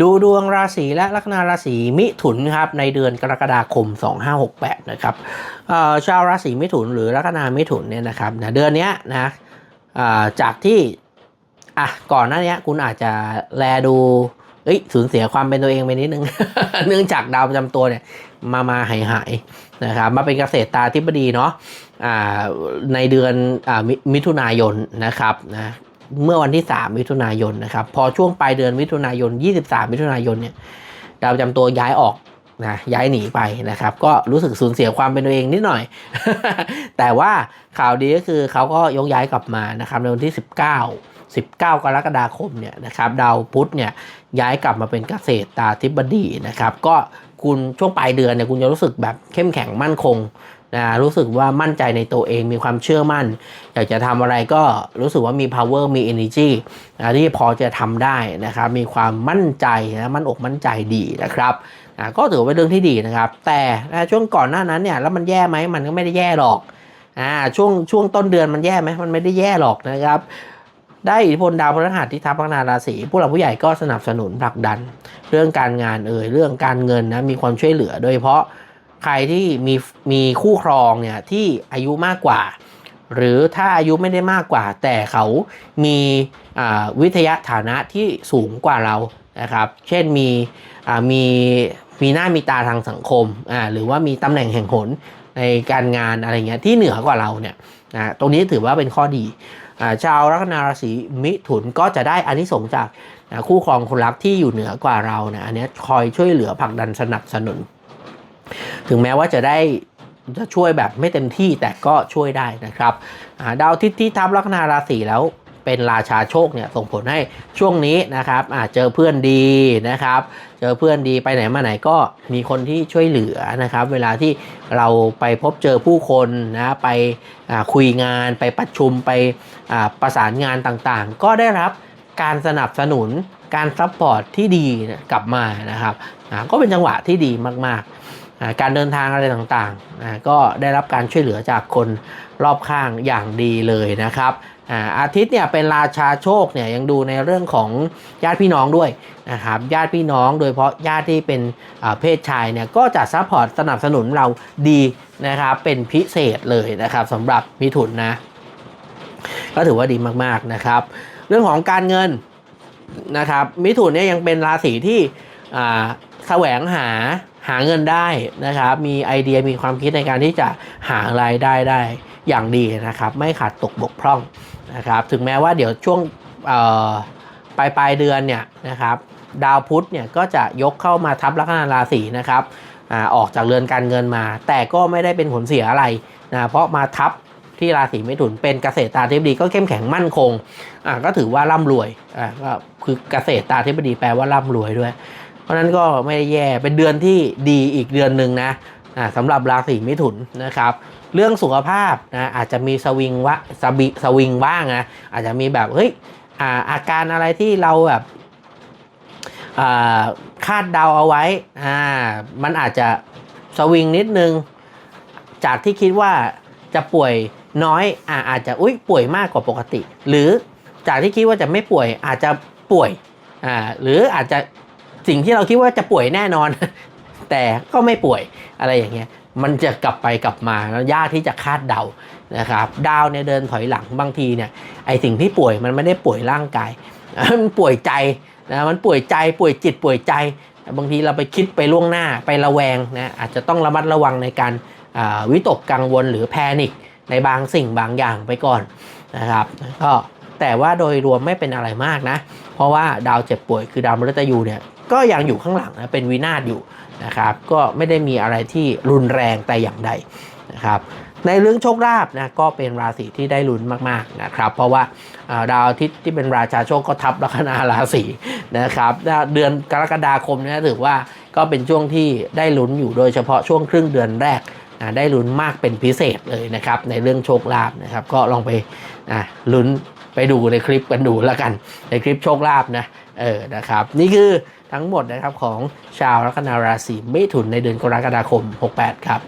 ดูดวงราศีและลัคนาราศีมิถุนครับในเดือนกรกฎาคม 2568 นะครับชาวราศีมิถุนหรือลัคนามิถุนเนี่ยนะครับนะเดือนนี้นะจากที่อะก่อนหน้านี้คุณอาจจะแลดูเอ้ยสูญเสียความเป็นตัวเองไปนิดนึง เนื่องจากดาวประจำตัวเนี่ยมามาหายหายนะครับมาเป็นเกษตรตาธิบดีเนาะในเดือนอมมิถุนายนนะครับนะ เมื่อวันที่ 3 มิถุนายนนะครับ พอช่วงปลายเดือนมิถุนายน 23 มิถุนายนเนี่ยดาวประจำตัวย้ายออกนะย้ายหนีไปนะครับ ก็รู้สึกสูญเสียความเป็นตัวเองนิดหน่อย แต่ว่าข่าวดีก็คือเขาก็ยกย้ายกลับมานะครับในวันที่ 19 19 กรกฎาคมเนี่ยนะครับดาวพุธเนี่ยย้ายกลับมาเป็นเกษตรตาธิบดีนะครับ ก็คุณช่วงปลายเดือนเนี่ยคุณจะรู้สึกแบบเข้มแข็งมั่นคง นะรู้สึกว่ามั่นใจในตัวเองมีความเชื่อมั่น อยากจะทำอะไรก็รู้สึกว่ามี power มี energy นะที่พอจะทำได้นะครับมีความมั่นใจนะมั่นอกมั่นใจดีนะครับอ่าก็ถือว่าเป็นเรื่องที่ดีนะครับ แต่นะช่วงก่อนหน้านั้นเนี่ยแล้วมันแย่ไหมมันก็ไม่ได้แย่หรอกอ่าช่วงช่วงต้นเดือนมันแย่ไหมมันไม่ได้แย่หรอกนะครับได้อิทธิพลดาวพฤหัสที่ทับลัคนาราศีผู้หลักผู้ใหญ่ก็สนับสนุนผลักดัน เรื่องการงานเอ่ยเรื่องการเงินนะมีความช่วยเหลือ โดยเฉพาะ ใครที่มีมีคู่ครองเนี่ยที่อายุมากกว่า หรือถ้าอายุไม่ได้มากกว่า แต่เขามีวิทยาฐานะที่สูงกว่าเรานะครับ เช่นมีมีมีหน้ามีตาทางสังคมอ่าหรือว่ามีตำแหน่งแห่งหนในการงานอะไรเงี้ยที่เหนือกว่าเราเนี่ยนะตรงนี้ถือว่าเป็นข้อดีอ่าชาวลัคนาราศีมิถุนก็จะได้อานิสงส์จากนะคู่ครองคนรักที่อยู่เหนือกว่าเราเนี่ยอันนี้คอยช่วยเหลือผลักดันสนับสนุน ถึงแม้ว่าจะได้จะช่วยแบบไม่เต็มที่แต่ก็ช่วยได้นะครับาดาวทิตย์ที่ทับลัคนาราศีแล้วเป็นราชาโชคเนี่ยส่งผลให้ช่วงนี้นะครับอ่าเจอเพื่อนดีนะครับ เจอเพื่อนดีไปไหนมาไหนก็มีคนที่ช่วยเหลือนะครับ เวลาที่เราไปพบเจอผู้คนนะไปคุยงานไปประชุมไปประสานงานต่างๆ ก็ได้รับการสนับสนุนการซัพพอร์ตที่ดีกลับมานะครับก็เป็นจังหวะที่ดีมากๆ การเดินทางอะไรต่างๆ ก็ได้รับการช่วยเหลือจากคนรอบข้างอย่างดีเลยนะครับอ่าอาทิตย์เนี่ยเป็นราชาโชคเนี่ยยังดูในเรื่องของญาติพี่น้องด้วยนะครับญาติพี่น้องโดยเฉพาะญาติที่เป็นอ่าเพศชายเนี่ยก็จะซัพพอร์ตสนับสนุนเราดีนะครับเป็นพิเศษเลยนะครับสำหรับมิถุนนะก็ถือว่าดีมากๆนะครับ เรื่องของการเงินนะครับมิถุนเนี่ยยังเป็นราศีที่อ่าแสวงหา หาเงินได้นะครับ มีไอเดียมีความคิดในการที่จะหารายได้ได้อย่างดีนะครับ ไม่ขาดตกบกพร่องนะครับ ถึงแม้ว่าเดี๋ยวช่วงปลายปลายเดือนเนี่ยนะครับ ดาวพุธเนี่ยก็จะยกเข้ามาทับลัคนาราศีนะครับอออกจากเรือนการเงินมา แต่ก็ไม่ได้เป็นผลเสียอะไรนะเพราะมาทับที่ราศีเมถุนเป็นเกษตรตาธิบดีก็เข้มแข็งมั่นคงอ่าก็ถือว่าร่ำรวยอ่าก็คือเกษตรตาธิบดีแปลว่าร่ำรวยด้วย ราะนั้นก็ไม่ได้แย่เป็นเดือนที่ดีอีกเดือนหนึ่งนะสำหรับราศีมิถุนนะครับ เรื่องสุขภาพนะอาจจะมีสวิงวะสบิสวิงบ้างนะอาจจะมีแบบเฮ้ยอาอาการอะไรที่เราแบบาคาดเดาเอาไว้อ่ามันอาจจะสวิงนิดนึง จากที่คิดว่าจะป่วยน้อยอาอาจจะอุ้ยป่วยมากกว่าปกติ หรือจากที่คิดว่าจะไม่ป่วยอาจจะป่วยอ่าหรืออาจจะ สิ่งที่เราคิดว่าจะป่วยแน่นอน แต่ก็ไม่ป่วยอะไรอย่างเงี้ยมันจะกลับไปกลับมาแล้วยากที่จะคาดเดานะครับดาวเนี่ยเดินถอยหลังบางทีเนี่ยไอสิ่งที่ป่วยมันไม่ได้ป่วยร่างกายมันป่วยใจนะมันป่วยใจป่วยจิตป่วยใจ บางทีเราไปคิดไปล่วงหน้าไประแวงนะอาจจะต้องระมัดระวังในการวิตกกังวลหรือแพนิคในบางสิ่งบางอย่างไปก่อนนะครับก็ แต่ว่าโดยรวมไม่เป็นอะไรมากนะ เพราะว่าดาวเจ็บป่วยคือดาวมฤตยูเนี่ยก็ยังอยู่ข้างหลังนะเป็นวินาศอยู่นะครับ ก็ไม่ได้มีอะไรที่รุนแรงแต่อย่างใดนะครับในเรื่องโชคลาภนะก็เป็นราศีที่ได้ลุ้นมากๆนะครับ เพราะว่าดาวอาทิตย์ที่เป็นราชาโชคก็ทับลัคนาราศีนะครับเดือนกรกฎาคมนี่ถือว่าก็เป็นช่วงที่ได้ลุ้นอยู่โดยเฉพาะช่วงครึ่งเดือนแรกอ่าได้ลุ้นมากเป็นพิเศษเลยนะครับ ในเรื่องโชคลาภนะครับ ก็ลองไปอ่าลุ้น ไปดูในคลิปกันดูแล้วกันในคลิปโชคลาภนะเออนะครับ นี่คือทั้งหมดนะครับของชาวลัคนาราศีมิถุนในเดือนกรกฎาคม 68 ครับ